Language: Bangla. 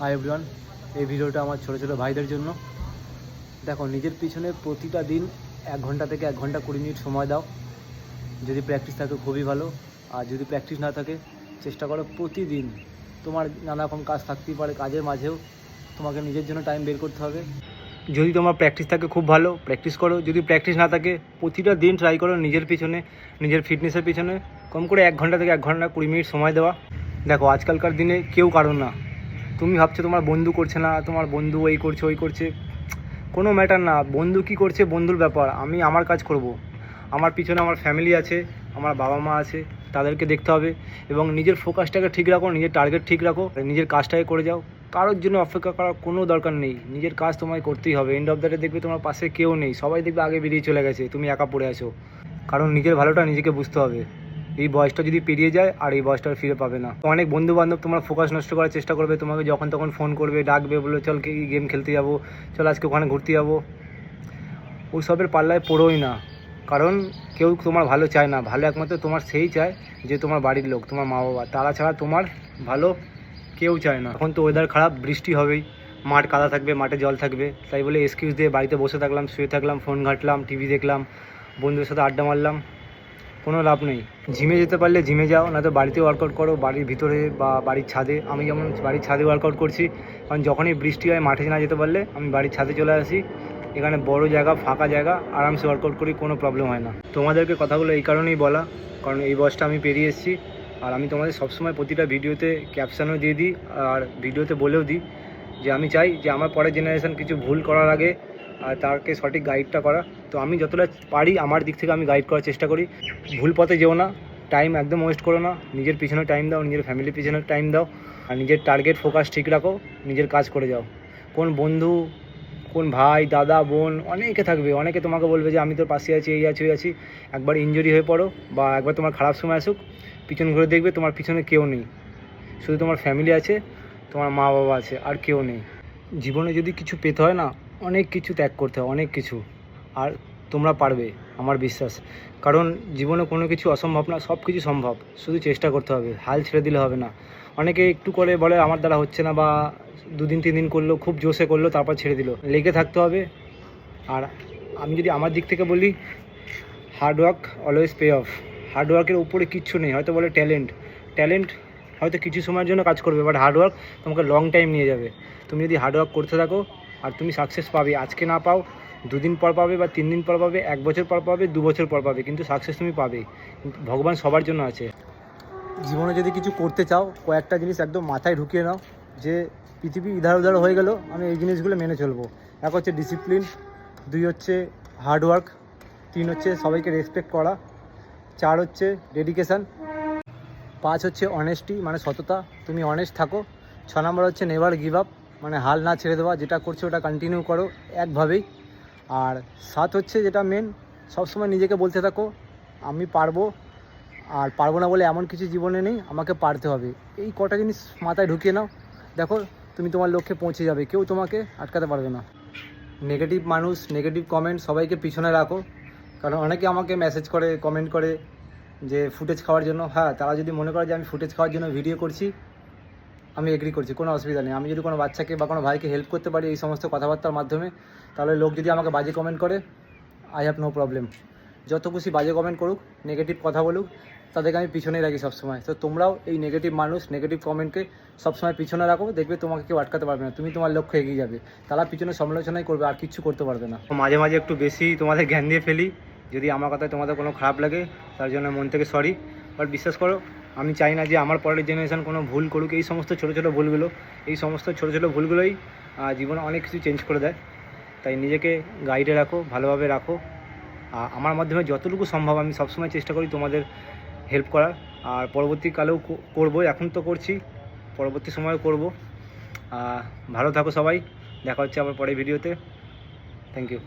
হাই এভরিওয়ান এই ভিডিওটা আমার ছোটো ছোটো ভাইদের জন্য। দেখো, নিজের পিছনে প্রতিটা দিন এক ঘণ্টা থেকে এক ঘণ্টা কুড়ি মিনিট সময় দাও। যদি প্র্যাকটিস থাকে, খুবই ভালো। আর যদি প্র্যাকটিস না থাকে, চেষ্টা করো প্রতিদিন তোমার নানা রকম কাজ থাকতেই পারে কাজের মাঝেও। তোমাকে নিজের জন্য টাইম বের করতে হবে। যদি তোমার প্র্যাকটিস থাকে, খুব ভালো। প্র্যাকটিস করো। যদি প্র্যাকটিস না থাকে, প্রতিটা দিন ট্রাই করো নিজের পিছনে, নিজের ফিটনেসের পিছনে। কম করে এক ঘণ্টা থেকে এক ঘণ্টা কুড়ি মিনিট সময় দেওয়া। দেখো, আজকালকার দিনে কেউ কারণ না। তুমি ভাবছ তোমার বন্ধু করছে না, তোমার বন্ধু এই করছে, ওই করছে। কোনো ম্যাটার না, বন্ধু কি করছে, বন্ধুর ব্যাপার। আমি আমার কাজ করব। আমার পিছনে আমার ফ্যামিলি আছে, আমার বাবা মা আছে, তাদেরকে দেখতে হবে এবং নিজের ফোকাসটাকে ঠিক রাখো, নিজের টার্গেট ঠিক রাখো, নিজের কাজটাকে করে যাও। কারোর জন্য অপেক্ষা করার কোনো দরকার নেই। নিজের কাজ তোমায় করতেই হবে। এন্ড অফ দ্য ডে দেখবে তোমার পাশে কেউ নেই। সবাই দেখবে আগে বেরিয়ে চলে গেছে। তুমি একা পড়ে আছো। কারণ নিজের ভালোটা নিজেকে বুঝতে হবে। এই বয়সটা যদি পেরিয়ে যায় আর এই বয়সটা ফিরে পাবে না। তো অনেক বন্ধু বান্ধব তোমার ফোকাস নষ্ট করার চেষ্টা করবে, তোমাকে যখন তখন ফোন করবে, ডাকবে, বলবে, চল কি গেম খেলতে যাব, চল আজকে ওখানে ঘুরতে যাব। ওই সবের পাল্লায় পড়োই না। কারণ কেউ তোমার ভালো চায় না। ভালো একমাত্র তোমার সেই চায় যে তোমার বাড়ির লোক, তোমার মা বাবা তারা ছাড়া তোমার ভালো কেউ চায় না। এখন তো ওয়েদার খারাপ, বৃষ্টি হবেই। মাঠ কাদা থাকবে, মাঠে জল থাকবে। তাই বলে এক্সকিউজ দিয়ে বাড়িতে বসে থাকলাম, শুয়ে থাকলাম ফোন ঘাঁটলাম টিভি দেখলাম, বন্ধুদের সাথে আড্ডা মারলাম। কোনো লাভ নেই। জিমে যেতে পারলে জিমে যাও, না তো বাড়িতে ওয়ার্কআউট করো, বাড়ির ভিতরে বা বাড়ির ছাদে। আমি যেমন বাড়ির ছাদে ওয়ার্কআউট করছি, কারণ যখনই বৃষ্টি হয় মাঠে না যেতে পারলে আমি বাড়ির ছাদে চলে আসি। এখানে বড় জায়গা, ফাঁকা জায়গা, আরামসে ওয়ার্কআউট করি, কোনো প্রবলেম হয় না। তোমাদেরকে কথাগুলো এই কারণেই বলা, কারণ এই বয়সটা আমি পেরিয়ে এসেছি। আর আমি তোমাদের সবসময় প্রতিটা ভিডিওতে ক্যাপশনও দিয়ে দিই, আর ভিডিওতে বলেও দিই যে আমি চাই যে আমার পরের জেনারেশান কিছু ভুল করার আগে আর তাকে সঠিক গাইডটা করা। তো আমি যতটা পারি আমার দিক থেকে আমি গাইড করার চেষ্টা করি। ভুল পথে যেও না। টাইম একদম ওয়েস্ট করো না। নিজের পিছনে টাইম দাও, নিজের ফ্যামিলির পিছনে টাইম দাও। আর নিজের টার্গেট ফোকাস ঠিক রাখো। নিজের কাজ করে যাও। কোন বন্ধু, কোন ভাই, দাদা, বোন অনেকে থাকবে। অনেকে তোমাকে বলবে যে, আমি তোর পাশে আছি, এই আছি, ওই আছি। একবার ইঞ্জুরি হয়ে পড়ো বা একবার তোমার খারাপ সময় আসুক, পিছন ঘুরে দেখবে তোমার পিছনে কেউ নেই। শুধু তোমার ফ্যামিলি আছে, তোমার মা বাবা আছে, আর কেউ নেই। জীবনে যদি কিছু পেতে হয় না, অনেক কিছু ত্যাগ করতে হয়, অনেক কিছু। আর তোমরা পারবে, আমার বিশ্বাস। কারণ জীবনে কোনো কিছু অসম্ভব না, সব কিছু সম্ভব। শুধু চেষ্টা করতে হবে, হাল ছেড়ে দিলে হবে না। অনেকে একটু করে বলে, আমার দ্বারা হচ্ছে না বা দুদিন, তিন দিন করল, খুব জোশে করল, তারপর ছেড়ে দিল। লেগে থাকতে হবে। আর আমি যদি আমার দিক থেকে বলি hard work always pay off হার্ডওয়ার্কের উপরে কিচ্ছু নেই, হয়তো বলে ট্যালেন্ট ট্যালেন্ট হয়তো কিছু সময়ের জন্য কাজ করবে বাট হার্ডওয়ার্ক তোমাকে লং টাইম নিয়ে যাবে। তুমি যদি হার্ডওয়ার্ক করতে থাকো, আর তুমি সাকসেস পাবে, আজকে না পাও, দুদিন পর পাবে বা তিন দিন পর পাবে, এক বছর পর পাবে, দু বছর পর পাবে, কিন্তু সাকসেস তুমি পাবে ভগবান সবার জন্য আছে। জীবনে যদি কিছু করতে চাও, কয়েকটা জিনিস একদম মাথায় ঢুকিয়ে নাও, যে পৃথিবী ইধার উধার হয়ে গেল, আমি এই জিনিসগুলো মেনে চলবো। এক হচ্ছে ডিসিপ্লিন দুই হচ্ছে হার্ডওয়ার্ক তিন হচ্ছে সবাইকে রেসপেক্ট করা, চার হচ্ছে ডেডিকেশান পাঁচ হচ্ছে অনেস্টি মানে সততা। তুমি অনেস্ট থাকো। ছ নম্বর হচ্ছে নেভার গিভ আপ মানে হাল না ছেড়ে দেওয়া, যেটা করছ ওটা কন্টিনিউ করো একভাবেই। আর সাত হচ্ছে যেটা মেন সবসময় নিজেকে বলতে থাকো, আমি পারব। আর পারব না বলে এমন কিছু জীবনে নেই, আমাকে পারতে হবে। এই কটা জিনিস মাথায় ঢুকিয়ে নাও। দেখো, তুমি তোমার লক্ষ্যে পৌঁছে যাবে, কেউ তোমাকে আটকাতে পারবে না। নেগেটিভ মানুষ নেগেটিভ কমেন্ট সবাইকে পিছনে রাখো। কারণ অনেকে আমাকে মেসেজ করে কমেন্ট করে যে ফুটেজ খাওয়ার জন্য হ্যাঁ তারা যদি মনে করে যে আমি ফুটেজ খাওয়ার জন্য ভিডিও করছি, আমি এগ্রি করছি, কোনো অসুবিধা নেই। আমি যদি কোনো বাচ্চাকে বা কোনো ভাইকে হেল্প করতে পারি এই সমস্ত কথাবার্তার মাধ্যমে, তাহলে লোক যদি আমাকে বাজে কমেন্ট করে আই হ্যাভ নো প্রবলেম যত খুশি বাজে কমেন্ট করুক নেগেটিভ কথা বলুক, তাদেরকে আমি পিছনেই রাখি সবসময়। তো তোমরাও এই নেগেটিভ মানুষ নেগেটিভ কমেন্টকে সবসময় পিছনে রাখো, দেখবে তোমাকে কেউ আটকাতে পারবে না। তুমি তোমার লক্ষ্য এগিয়ে যাবে। তারা পিছনে সমালোচনাই করবে, আর কিচ্ছু করতে পারবে না। মাঝে মাঝে একটু বেশি তোমাদের জ্ঞান দিয়ে ফেলি। যদি আমার কথায় তোমাদের কোনো খারাপ লাগে, তার জন্য মন থেকে সরি বাট বিশ্বাস করো, আমি চাই না যে আমার পরের জেনারেশান কোনো ভুল করুক। এই সমস্ত ছোটো ছোটো ভুলগুলো, এই সমস্ত ছোটো ছোটো ভুলগুলোই জীবনে অনেক কিছু চেঞ্জ করে দেয়। তাই নিজেকে গাইডে রাখো, ভালোভাবে রাখো। আর আমার মাধ্যমে যতটুকু সম্ভব আমি সবসময় চেষ্টা করি তোমাদের হেল্প করার। আর পরবর্তীকালেও করব, এখন তো করছি, পরবর্তী সময়েও করব। ভালো থাকো সবাই, দেখা হচ্ছে আবার পরের ভিডিওতে থ্যাংক ইউ